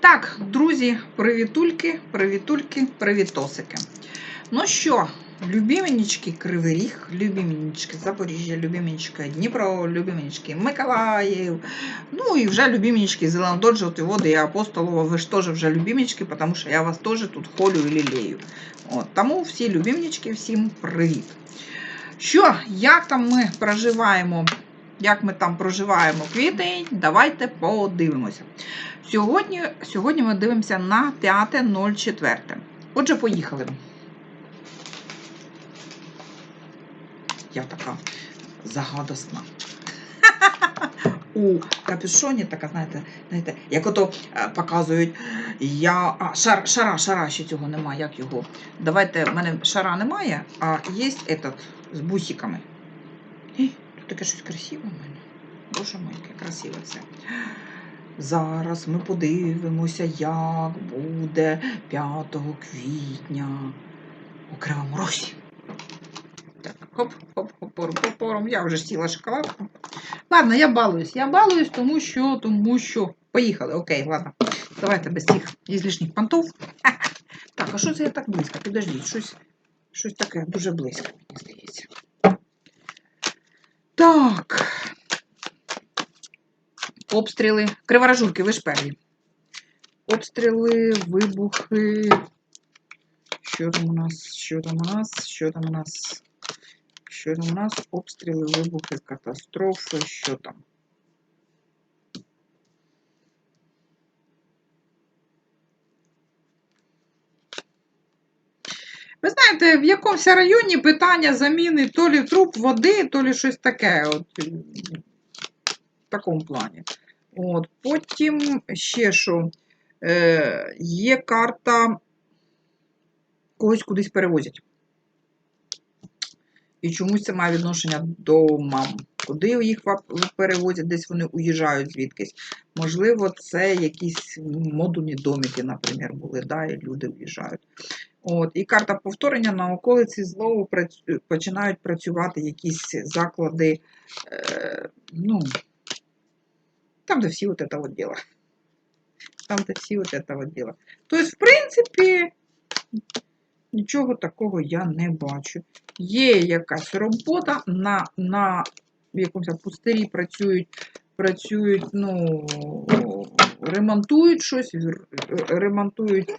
Так, друзі, привітульки, привітульки, привітосики. Ну що, любименечки Кривий Ріг, любименечки Запоріжжя, любименечки Дніпро, любименечки Миколаїв. Ну і вже любименечки Зеленодольжа, води і Апостолова, ви ж теж вже любименечки, тому що я вас теж тут холю і лілею. От, тому всі любименечки, всім привіт. Що, як там ми проживаємо? Як ми там проживаємо квітень, давайте подивимося. Сьогодні, сьогодні ми дивимося на 5.04. Отже, поїхали. Я така загадосна. У капюшоні, така, знаєте, знаєте, як ото е, показують, я. А, шар, шара, шара ще цього немає, як його. Давайте, в мене шара немає, а є этот з бусиками. Таке щось красиве в мене. Боже мой, яке красиве це. Зараз ми подивимося, як буде 5 квітня у Кривому Росі. Так, хоп, хоп, хопором, хопором. Я вже сіла шоколадку. Ладно, я балуюсь. Я балуюсь, тому що, тому що. Поїхали, окей, ладно. Давайте без цих ізлишніх понтов. Так, а що це я так близько? Підождіть, щось, щось таке дуже близько, мені здається. Так. Обстріли. Криворожурки, ви ж перві. Обстріли, вибухи. Що там у нас? Що там у нас? Що там у нас? Що там у нас? Обстріли, вибухи, катастрофи. Що там? Ви знаєте, в якомусь районі питання заміни то лі труб води, то лі щось таке. От, в такому плані. От, Потім ще що. Е, є карта, когось кудись перевозять. І чомусь це має відношення до мам. Куди їх перевозять, десь вони уїжджають звідкись. Можливо, це якісь модульні домики, наприклад, були, да, і люди уїжджають. От, і карта повторення на околиці знову починають працювати якісь заклади, е, ну, там, де всі от это вот дело. Там, де всі от это вот дело. Тобто, в принципі, нічого такого я не бачу. Є якась робота на, на якомусь пустирі працюють, працюють, ну, ремонтують щось, ремонтують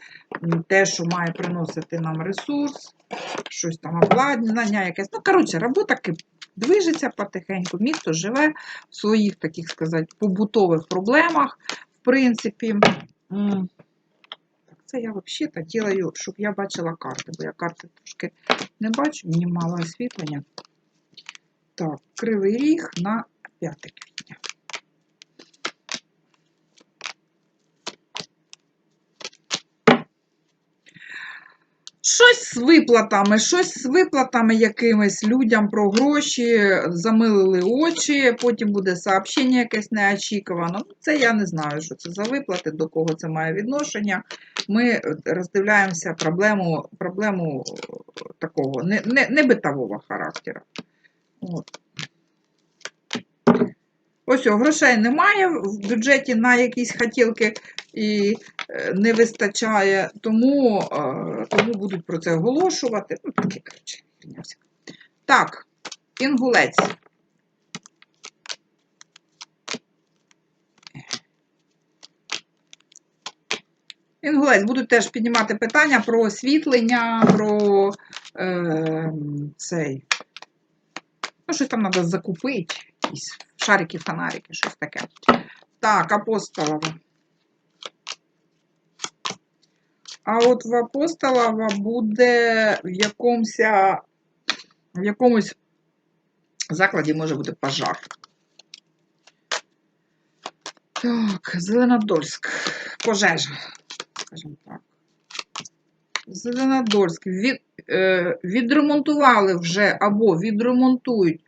те, що має приносити нам ресурс, щось там обладнання, якесь. Ну, коротше, робота движеться потихеньку, місто живе в своїх, таких сказати, побутових проблемах. В принципі, це я взагалі ділаю, щоб я бачила карти, бо я карти трошки не бачу, мені мало освітлення. Так, кривий ріг на 5 квітня. Щось з виплатами, щось з виплатами якимись людям про гроші, замилили очі, потім буде сообщення якесь неочікувано. Ну, Це я не знаю, що це за виплати, до кого це має відношення. Ми роздивляємося проблему, проблему е, такого не, не, не характеру. От. Ось о, грошей немає в бюджеті на якісь хотілки і е, не вистачає, тому, е, тому будуть про це оголошувати. Ну, таке, коротше, херня. Так, інгулець. Інгулець будуть теж піднімати питання про освітлення, про е, цей. Ну, щось там треба закупити, якісь шарики, фонарики, щось таке. Так, апостолова. А от в апостолова буде в якомусь, в якомусь закладі може бути пожар. Так, Зеленодольськ. Пожежа, скажімо так. Зеленодольськ. Від, е, відремонтували вже або відремонтують,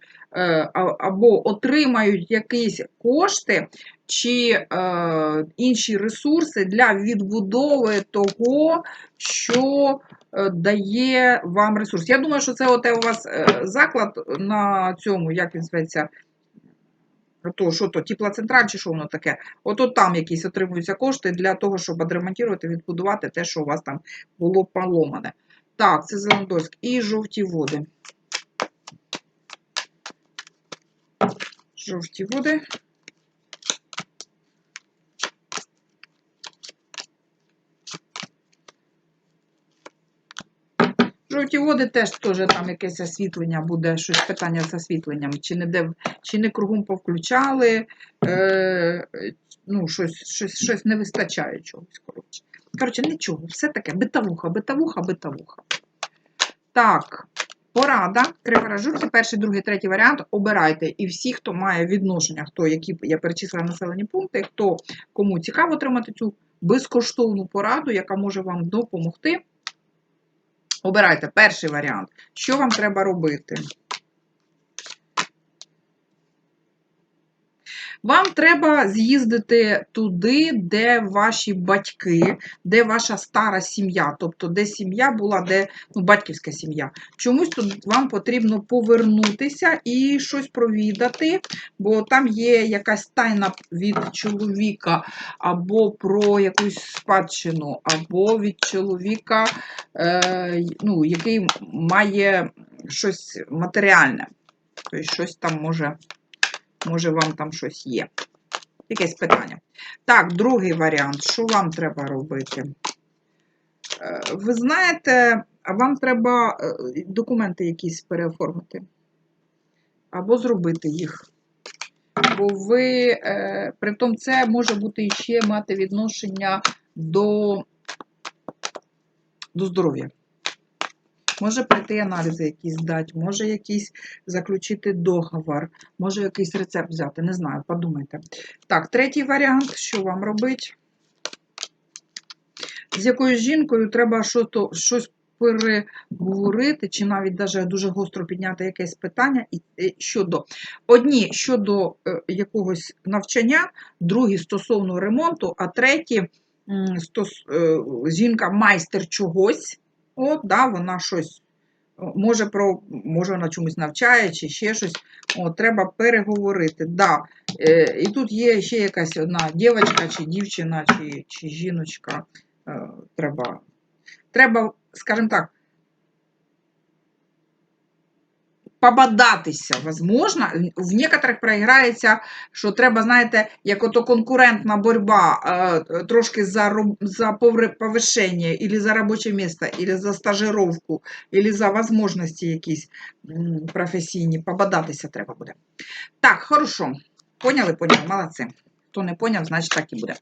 або отримають якісь кошти чи е, інші ресурси для відбудови того, що е, дає вам ресурс. Я думаю, що це оте у вас е, заклад на цьому, як він зветься, То, що то, теплоцентраль чи що воно таке? Ото там якісь отримуються кошти для того, щоб відремонтувати, відбудувати те, що у вас там було поломане. Так, це Зеленодольськ. І жовті води. Жовті води. Жовті води теж теж там якесь освітлення буде, щось питання з освітленням, чи не де, чи не кругом повключали, е, ну, щось, щось, щось не вистачає чогось. Коротше, коротше нічого, все таке, битавуха, битавуха, битавуха. Так, порада, криворожурки, перший, другий, третій варіант обирайте. І всі, хто має відношення, хто, які я перечислила населені пункти, хто кому цікаво отримати цю безкоштовну пораду, яка може вам допомогти. Обирайте перший варіант. Що вам треба робити? Вам треба з'їздити туди, де ваші батьки, де ваша стара сім'я, тобто де сім'я була, де ну, батьківська сім'я. Чомусь тут вам потрібно повернутися і щось провідати, бо там є якась тайна від чоловіка, або про якусь спадщину, або від чоловіка, е, ну, який має щось матеріальне. Тобто щось там може. Може, вам там щось є. Якесь питання. Так, другий варіант. Що вам треба робити? Е, Ви знаєте, вам треба е, документи якісь переоформити. Або зробити їх. Бо ви, е, притом це може бути ще мати відношення до, до здоров'я. Може прийти аналізи якісь здати, може якийсь заключити договор, може якийсь рецепт взяти, не знаю, подумайте. Так, третій варіант, що вам робити? З якоюсь жінкою треба щось переговорити, чи навіть даже дуже гостро підняти якесь питання щодо одні щодо е, якогось навчання, другі стосовно ремонту, а треті е, жінка майстер чогось. От, да, вона щось може про може вона чомусь навчає чи ще щось. О, треба переговорити. Да. Е, і тут є ще якась одна дівчинка, чи дівчина, чи, чи жіночка. Е, треба, треба, скажімо так, пободатися, возможно. В некоторых проіграється, що треба, знаєте, як ото конкурентна боротьба е, трошки за, за повишення, или за робоче місце, или за стажировку, или за возможності якісь професійні. Пободатися треба буде. Так, хорошо. Поняли, поняли, молодці. Хто не поняв, значить так і буде.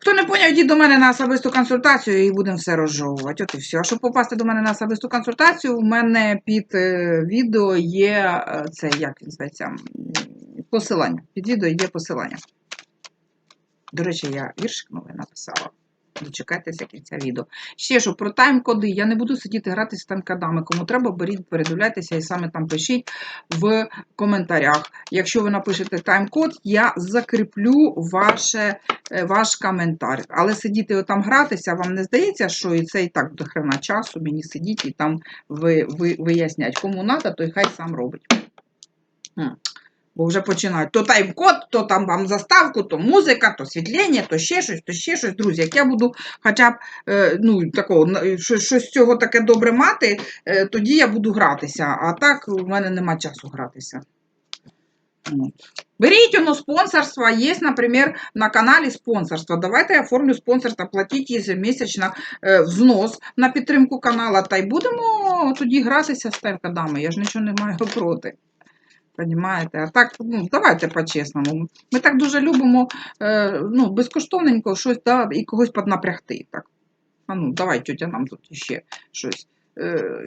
Хто не поняв, йдіть до мене на особисту консультацію і будемо все розжовувати. От і все. А щоб попасти до мене на особисту консультацію, у мене під е, відео є е, це, як він зветься, посилання. Під відео є посилання. До речі, я віршик новий написала. Дочекайтеся кінця відео. Ще що про тайм-коди. Я не буду сидіти гратися тайм-кодами. Кому треба, беріть, передивляйтеся і саме там пишіть в коментарях. Якщо ви напишете тайм-код, я закріплю ваше, е, ваш коментар. Але сидіти отам гратися, вам не здається, що і це і так до хрена часу мені сидіть і там ви, ви, вияснять. Кому треба, то й хай сам робить. Бо вже починають то тайм-код, то там вам заставку, то музика, то світлення, то ще щось, то ще щось. Друзі, як я буду хоча б е, ну, такого, щось, з цього таке добре мати, е, тоді я буду гратися. А так у мене нема часу гратися. Беріть воно спонсорство. Є, наприклад, на каналі спонсорство. Давайте я оформлю спонсорство, платіть ежемісячно е, взнос на підтримку канала. Та й будемо тоді гратися з таймкодами. Я ж нічого не маю проти. Понімаєте? А так, ну, давайте по-чесному. Ми так дуже любимо е, ну, безкоштовненько щось да, і когось піднапрягти. Так. А ну, давай, тетя, нам тут ще щось. Е,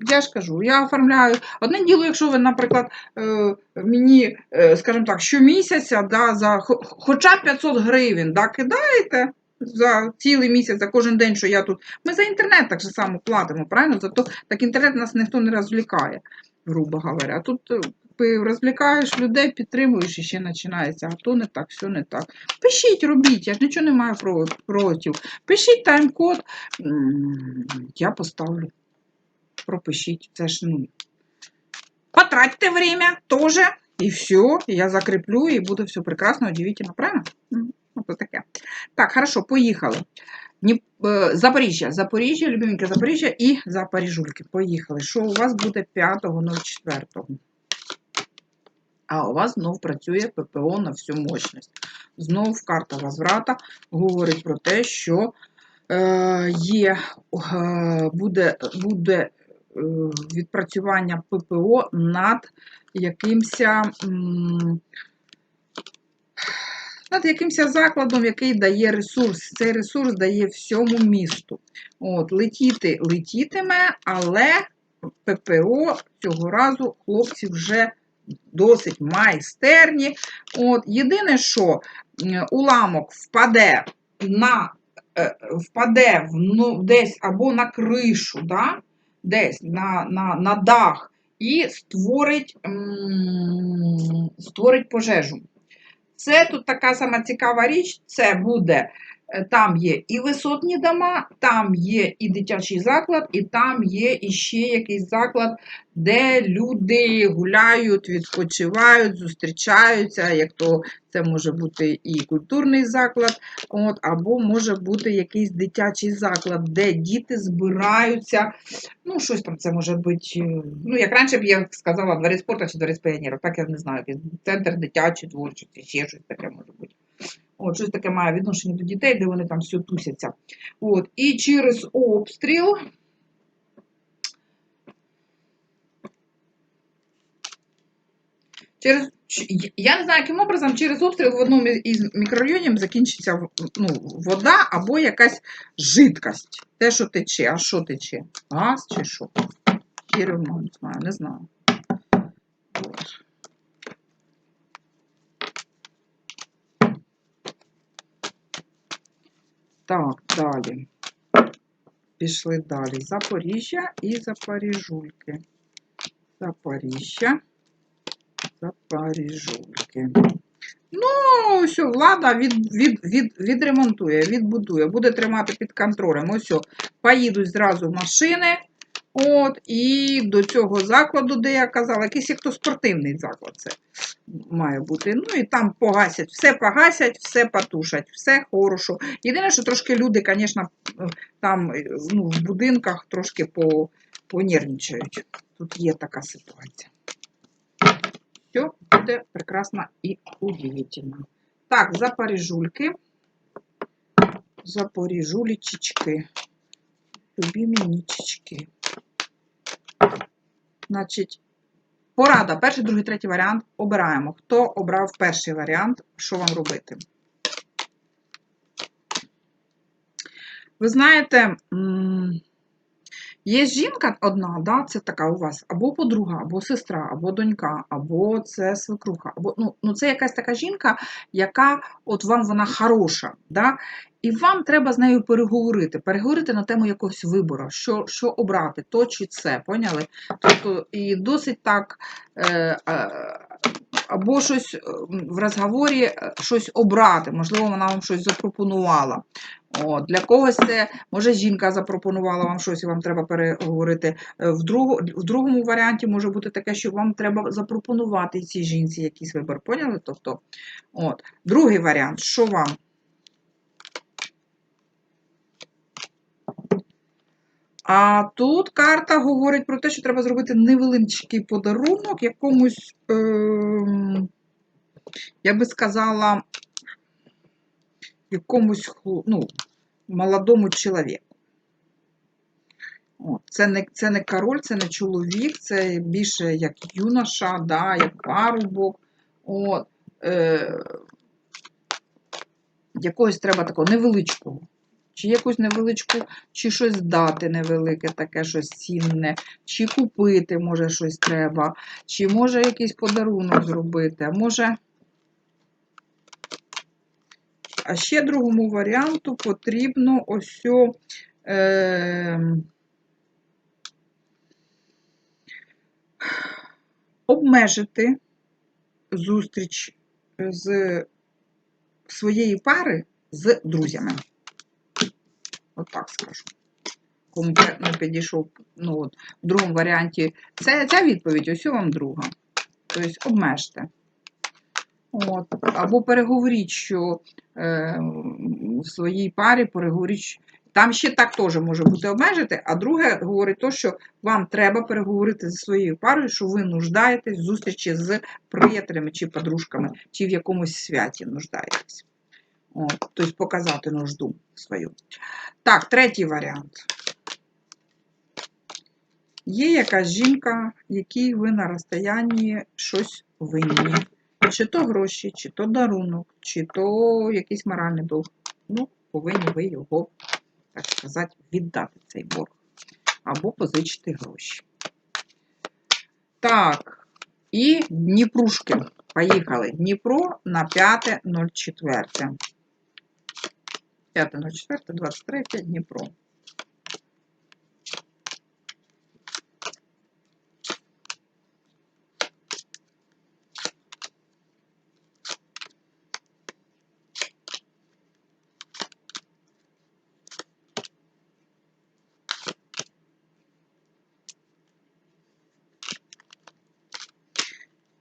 я ж кажу, я оформляю. Одне діло, якщо ви, наприклад, е, мені, е, скажімо так, щомісяця да, за хоча 500 гривень да, кидаєте за цілий місяць, за кожен день, що я тут. Ми за інтернет так же само платимо, правильно? Зато так інтернет нас ніхто не розвлікає, грубо говоря. Тут е, розвлікаєш людей, підтримуєш і ще починається, а то не так, все не так. Пишіть, робіть, я ж нічого не маю про- проти. Пишіть тайм-код, я поставлю пропишіть. Це ж, ну. Потратьте время теж. І все, я закріплю, і буде все прекрасно, удивительно, правильно? М, Ото таке. Так, хорошо, поїхали. Запоріжжя, Запоріжжя, любименьке Запоріжжя і Запоріжульки. Поїхали. Що у вас буде 5.04? А у вас знов працює ППО на всю мощність. Знов карта возврата говорить про те, що е, є, е, буде, буде е, відпрацювання ППО над якимся. Над якимся закладом, який дає ресурс. Цей ресурс дає всьому місту. От, летіти летітиме, але ППО цього разу хлопці вже досить майстерні. От, єдине, що уламок впаде на е, впаде ну, десь або на кришу, да? десь на, на, на дах, і створить, створить пожежу. Це тут така сама цікава річ, це буде, там є і висотні дома, там є і дитячий заклад, і там є іще якийсь заклад, де люди гуляють, відпочивають, зустрічаються, як то це може бути і культурний заклад, от, або може бути якийсь дитячий заклад, де діти збираються. Ну, щось там це може бути. е, Ну, як раніше б я сказала, двері спорту чи двері піонерів, так я не знаю, центр дитячої творчості, ще щось таке може бути. От, щось таке має відношення до дітей, де вони там все тусяться. От, і через обстріл. Через, я не знаю, яким образом через обстріл в одному із мікрорайонів закінчиться ну, вода або якась жидкость. Те, що тече. А що тече? Газ чи що? Чи не знаю, не знаю. Так, далі. Пішли далі. Запоріжжя і Запоріжульки. Запоріжжя. Запоріжульки. Ну, все, влада від, від, від, відремонтує, відбудує, буде тримати під контролем. Ось, все, поїдуть зразу машини. От, і до цього закладу, де я казала, якийсь як то спортивний заклад це має бути. Ну і там погасять, все погасять, все потушать, все хорошо. Єдине, що трошки люди, звісно, там ну, в будинках трошки по, понервничають. Тут є така ситуація. Все буде прекрасно і удивительно. Так, запоріжульки. Запоріжулічечки. Любімі нічечки. Значить, порада. Перший, другий, третій варіант обираємо. Хто обрав перший варіант, що вам робити? Ви знаєте, є жінка одна, да, це така у вас, або подруга, або сестра, або донька, або це свекруха, або ну, ну це якась така жінка, яка от вам вона хороша, да, і вам треба з нею переговорити, переговорити на тему якогось вибору, що, що обрати, то чи це, поняли? Тобто, і досить так, е, е, або щось е, в розговорі е, щось обрати, можливо, вона вам щось запропонувала. От, для когось це, може, жінка запропонувала вам щось, і вам треба переговорити. Е, В, друг, в другому варіанті може бути таке, що вам треба запропонувати цій жінці якийсь вибір. Поняли? Тобто, от. Другий варіант, що вам? А тут карта говорить про те, що треба зробити невеличкий подарунок якомусь, ем, я би сказала, якомусь ну, молодому чоловіку. Це, не, це не король, це не чоловік, це більше як юноша, да, як парубок. От, е, якогось треба такого невеличкого. Чи якусь невеличку, чи щось дати невелике, таке щось цінне, чи купити, може, щось треба, чи може якийсь подарунок зробити, а може. А ще другому варіанту потрібно ось е, обмежити зустріч з своєї пари з друзями. От так скажу. Кому не підійшов, ну от, в другому варіанті. Це ця відповідь, ось вам друга. Тобто обмежте. От. Або переговоріть, що е, в своїй парі переговоріть. Там ще так теж може бути обмежити, а друге говорить то, що вам треба переговорити зі своєю парою, що ви нуждаєтесь в зустрічі з приятелями чи подружками, чи в якомусь святі нуждаєтесь. Тобто показати нужду свою. Так, третій варіант. Є якась жінка, якій ви на розстоянні щось винні. Чи то гроші, чи то дарунок, чи то якийсь моральний долг. Ну, повинні ви його, так сказати, віддати цей борг. Або позичити гроші. Так, і Дніпрушки. Поїхали. Дніпро на 5.04. 5.04, 23, Дніпро.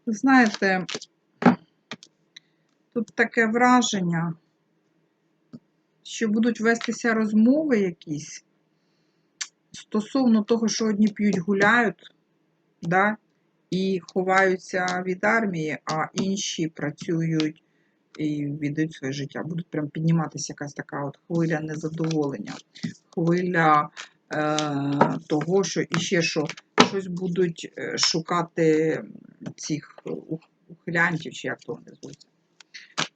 Знаєте, тут таке враження, що будуть вестися розмови якісь стосовно того, що одні п'ють, гуляють, да, і ховаються від армії, а інші працюють і віддають своє життя. Будуть прям підніматися якась така от хвиля незадоволення, хвиля е, того, що іще що щось будуть е, шукати цих ухилянтів, чи як то вони звуться.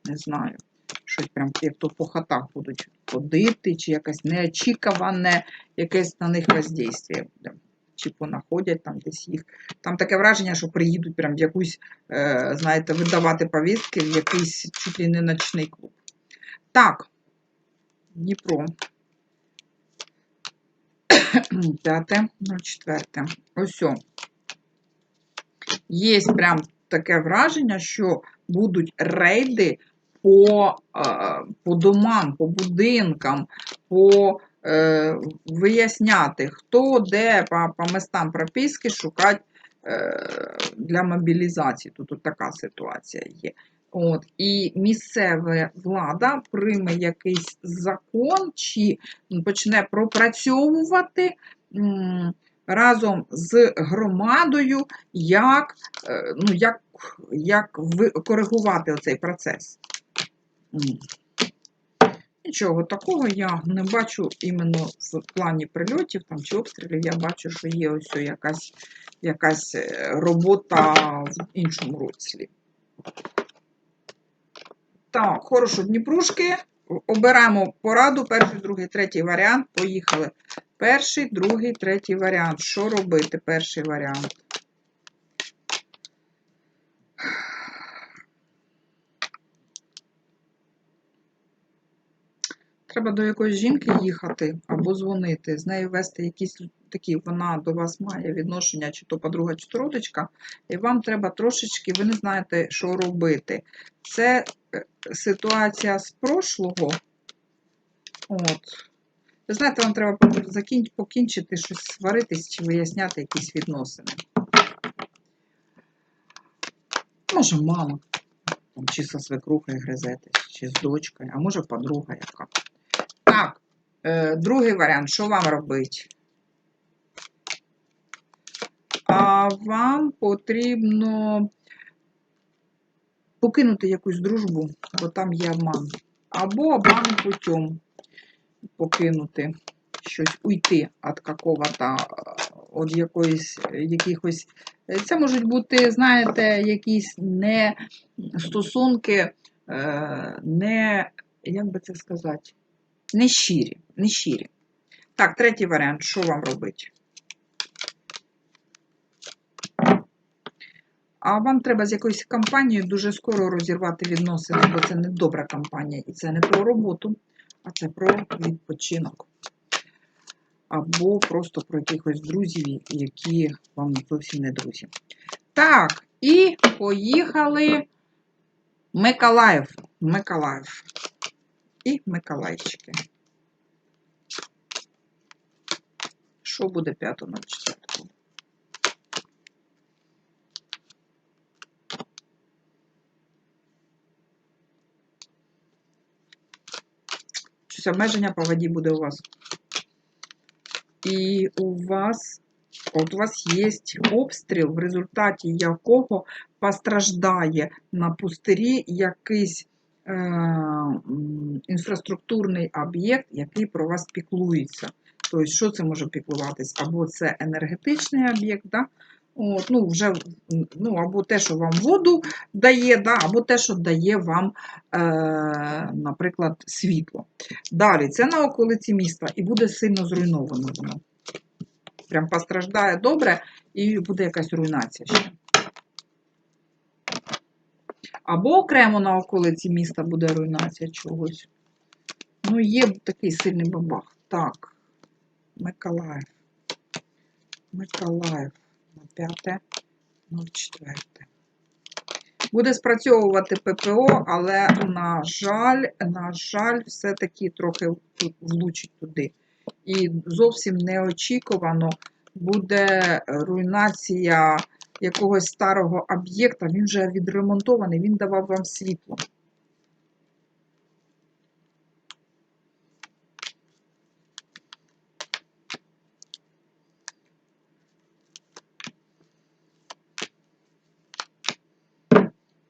Не знаю. Щось прям як то по хатах будуть ходити, чи якесь неочікуване, якесь на них воздействие буде. Чи понаходять там десь їх. Там таке враження, що приїдуть прям в якусь, е, знаєте, видавати повістки в якийсь чуть ли не ночний клуб. Так, Дніпро. 5.04. Ось. Є прям таке враження, що будуть рейди по, е, по домам, по будинкам, по е, виясняти, хто де по, по местам прописки шукати е, для мобілізації. Тут, тут така ситуація є. От, і місцева влада прийме якийсь закон чи почне пропрацьовувати разом з громадою, як, ну, як, як коригувати оцей процес. Нічого такого я не бачу іменно в плані прильотів там, чи обстрілів. Я бачу, що є ось якась, якась е, робота в іншому руслі. Так, хорошо, Дніпрушки. Обираємо пораду. Перший, другий, третій варіант. Поїхали. Перший, другий, третій варіант. Що робити? Перший варіант. Треба до якоїсь жінки їхати або дзвонити, з нею вести якісь такі, вона до вас має відношення, чи то подруга, чи то родичка, і вам треба трошечки, ви не знаєте, що робити. Це е, ситуація з прошлого. От. Ви знаєте, вам треба покінчити щось сваритись чи виясняти якісь відносини. Може, мама, чи зі свекрухою гризетесь, чи з дочкою, а може подруга яка. Так, е, другий варіант, що вам робити? А вам потрібно покинути якусь дружбу, бо там є обман. Або обманом путем покинути щось, уйти від какого-то, від якоїсь, якихось. Це можуть бути, знаєте, якісь не стосунки, е, не, як би це сказати, не щирі, не щирі. Так, третій варіант, що вам робити? А вам треба з якоюсь компанією дуже скоро розірвати відносини, бо це не добра компанія. І це не про роботу, а це про відпочинок. Або просто про якихось друзів, які вам зовсім не друзі. Так, і поїхали Миколаїв. Миколаїв і Миколайчики. Що буде 5.04? Щось обмеження по воді буде у вас. І у вас, от у вас є обстріл, в результаті якого постраждає на пустирі якийсь інфраструктурний об'єкт, який про вас піклується. Тобто, що це може піклуватись? Або це енергетичний об'єкт, да? От, ну, вже, ну, або те, що вам воду дає, да? або те, що дає вам, е, наприклад, світло. Далі, це на околиці міста і буде сильно зруйновано воно. Прям постраждає добре і буде якась руйнація ще. Або окремо на околиці міста буде руйнація чогось. Ну, є такий сильний бабах. Так, Миколаїв. Миколаїв на 5.04. Буде спрацьовувати ППО, але, на жаль, на жаль, все-таки трохи влучить туди. І зовсім неочікувано буде руйнація якогось старого об'єкта. Він вже відремонтований, він давав вам світло.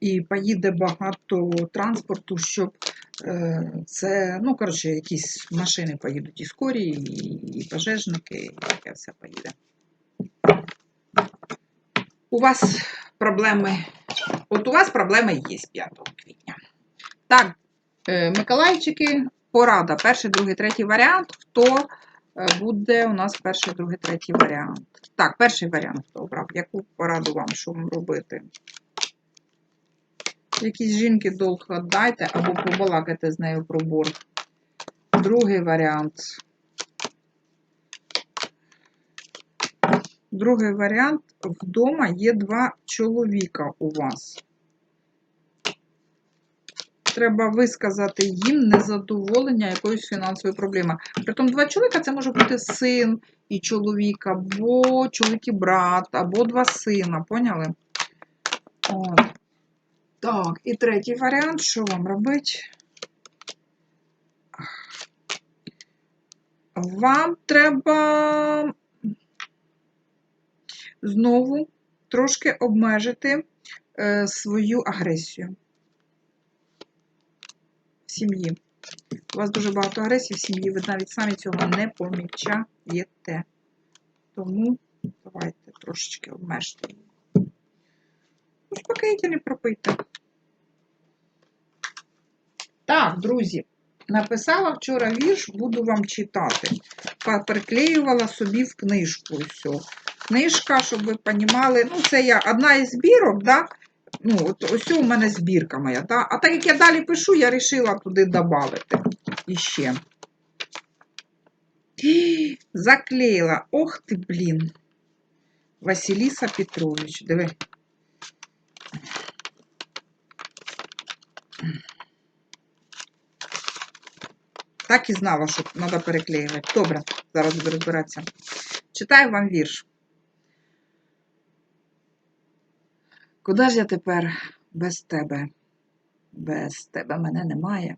І поїде багато транспорту, щоб е, це, ну, коротше, якісь машини поїдуть і скорі, і, пожежники, і таке все поїде. У вас проблеми, от у вас проблеми є з 5 квітня. Так, е, Миколайчики, порада. Перший, другий, третій варіант. Хто е, буде у нас перший, другий, третій варіант? Так, перший варіант хто обрав. Яку пораду вам, що вам робити? Якісь жінки долг віддайте або побалакайте з нею про борг. Другий варіант. Другий варіант. Вдома є два чоловіка у вас. Треба висказати їм незадоволення якоюсь фінансовою проблемою. Притом два чоловіка це може бути син і чоловік, або чоловік і брат, або два сина. Поняли? От. Так, і третій варіант, що вам робити? Вам треба знову трошки обмежити е, свою агресію в сім'ї. У вас дуже багато агресії в сім'ї, ви навіть самі цього не помічаєте. Тому давайте трошечки обмежте її. Успокоїтельний пропийте. Так, друзі, написала вчора вірш, буду вам читати. Приклеювала собі в книжку. Все. Книжка, щоб ви розуміли, ну, це я одна із збірок, да? Ну, от ось у мене збірка моя. Да? А так як я далі пишу, я вирішила туди додати. Іще. Заклеїла. Ох ти, блін. Василіса Петрович, диви. Так і знала, що треба переклеювати. Добре, зараз буду розбиратися. Читаю вам вірш. Куди ж я тепер без тебе? Без тебе мене немає.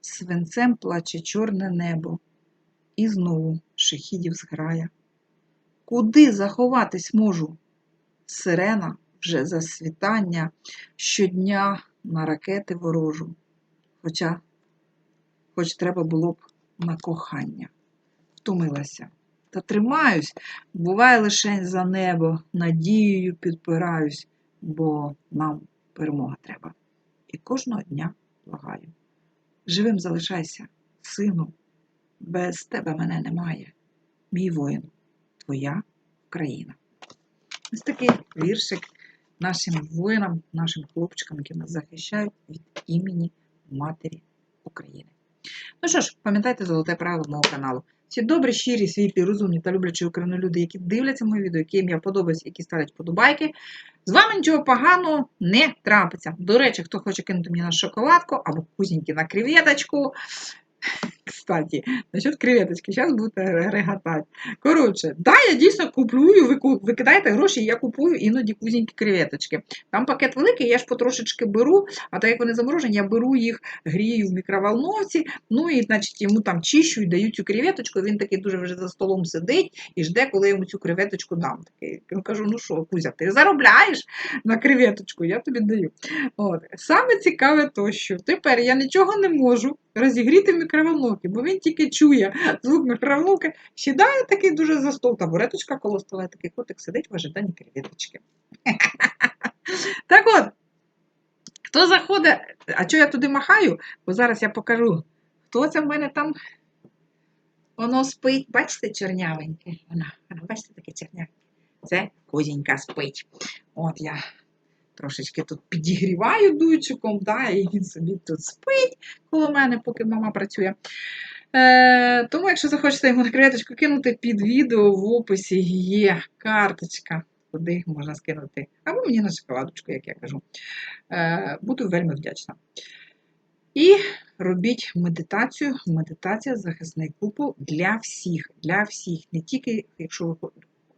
Свинцем плаче чорне небо, і знову шахідів зграя. Куди заховатись можу? Сирена вже за світання щодня на ракети ворожу. Хоча, хоч треба було б на кохання. Втомилася. Та тримаюсь, буває лише за небо, надією підпираюсь, бо нам перемога треба. І кожного дня благаю. Живим залишайся, сину, без тебе мене немає. Мій воїн, твоя Україна. Ось такий віршик нашим воїнам, нашим хлопчикам, які нас захищають від імені Матері України. Ну що ж, пам'ятайте золоте правило мого каналу. Всі добрі, щирі, світлі, розумні та люблячі Україну люди, які дивляться мої відео, яким я подобаюсь, які ставлять подобайки. З вами нічого поганого не трапиться. До речі, хто хоче кинути мені на шоколадку або кузіньки на креветочку, Кстати, насчет креветочки, зараз будете реготати. Коротше, да, я дійсно куплюю, ви, кидаєте гроші, я купую іноді кузенькі креветочки. Там пакет великий, я ж потрошечки беру, а так як вони заморожені, я беру їх, грію в мікроволновці, ну і значить йому там чищу і даю цю креветочку. Він такий дуже вже за столом сидить і жде, коли йому цю креветочку дам. Такий, я кажу, ну що, Кузя, ти заробляєш на креветочку, я тобі даю. От. Саме цікаве то, що тепер я нічого не можу розігріти в мікроволновці, бо він тільки чує звук мікроволновки, сідає такий дуже за стол, табуреточка коло стола, такий котик сидить в ожиданні креветочки. Так от, хто заходить, а що я туди махаю? Бо зараз я покажу, хто це в мене там. Воно спить, бачите, чорнявеньке. Вона, бачите, таке чорнявеньке. Це козінька спить. От я трошечки тут підігріваю дуйчиком, да, і він собі тут спить коло мене, поки мама працює. Е, тому, якщо захочете йому на креветочку кинути під відео, в описі є карточка, куди можна скинути. Або мені на шоколадочку, як я кажу. Е, буду вельми вдячна. І робіть медитацію. Медитація захисний купол для всіх. Для всіх. Не тільки, якщо ви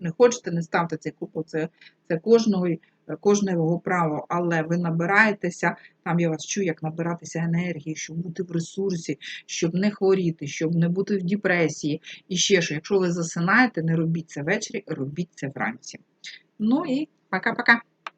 не хочете, не ставте цей купол, це, це кожного, кожне його право, але ви набираєтеся, там я вас чую, як набиратися енергії, щоб бути в ресурсі, щоб не хворіти, щоб не бути в депресії. І ще що, якщо ви засинаєте, не робіть це ввечері, робіть це вранці. Ну і пока-пока.